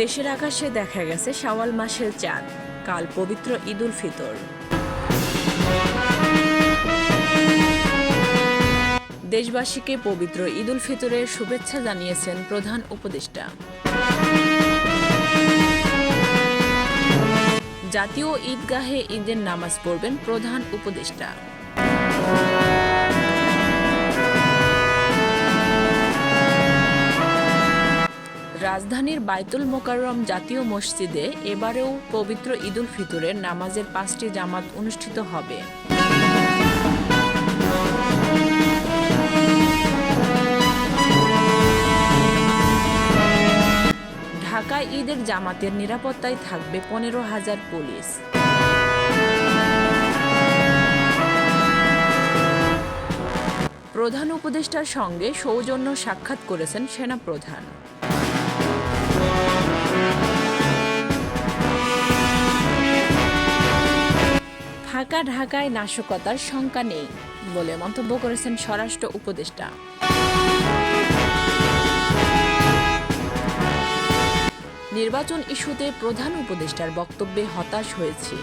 দেশের আকাশে দেখা গেছে শাওয়াল মাসের চাঁদ, কাল পবিত্র ঈদুল ফিতর। দেশবাসীকে পবিত্র ঈদুল ফিতরের শুভেচ্ছা জানিয়েছেন প্রধান উপদেষ্টা। জাতীয় ঈদগাহে ঈদের নামাজ পড়বেন প্রধান উপদেষ্টা। রাজধানীর বাইতুল মোকাররম জাতীয় মসজিদে এবারেও পবিত্র ঈদুল ফিতরের নামাজের পাঁচটি জামাত অনুষ্ঠিত হবে। ঢাকায় ঈদের জামাতের নিরাপত্তায় থাকবে পনেরো হাজার পুলিশ। প্রধান উপদেষ্টার সঙ্গে সৌজন্য সাক্ষাৎ করেছেন সেনাপ্রধান। ফাঁকা ঢাকায় নাশকতার শঙ্কা নেই বলে মন্তব্য করেছেন স্বরাষ্ট্র উপদেষ্টা। নির্বাচন ইস্যুতে প্রধান উপদেষ্টার বক্তব্যে হতাশ হয়েছে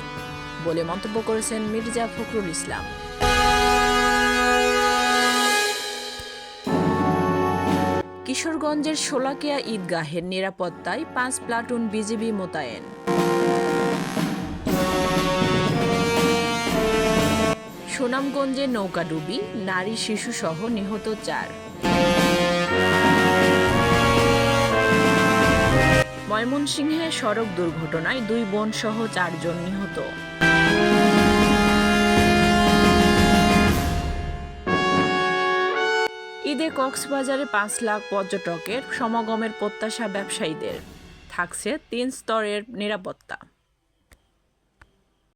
বলে মন্তব্য করেছেন মির্জা ফখরুল ইসলাম। কিশোরগঞ্জের শোলাকিয়া ঈদগাহের নিরাপত্তায় পাঁচ প্লাটুন বিজিবি মোতায়েন। সুনামগঞ্জে নৌকাডুবি নারী শিশুসহ নিহত চার। ময়মনসিংহে সড়ক দুর্ঘটনায় দুই বোন সহ চারজন নিহত। ঈদে কক্সবাজারে পাঁচ লাখ পর্যটকের সমাগমের প্রত্যাশা ব্যবসায়ীদের। থাকছে তিন স্তরের নিরাপত্তা।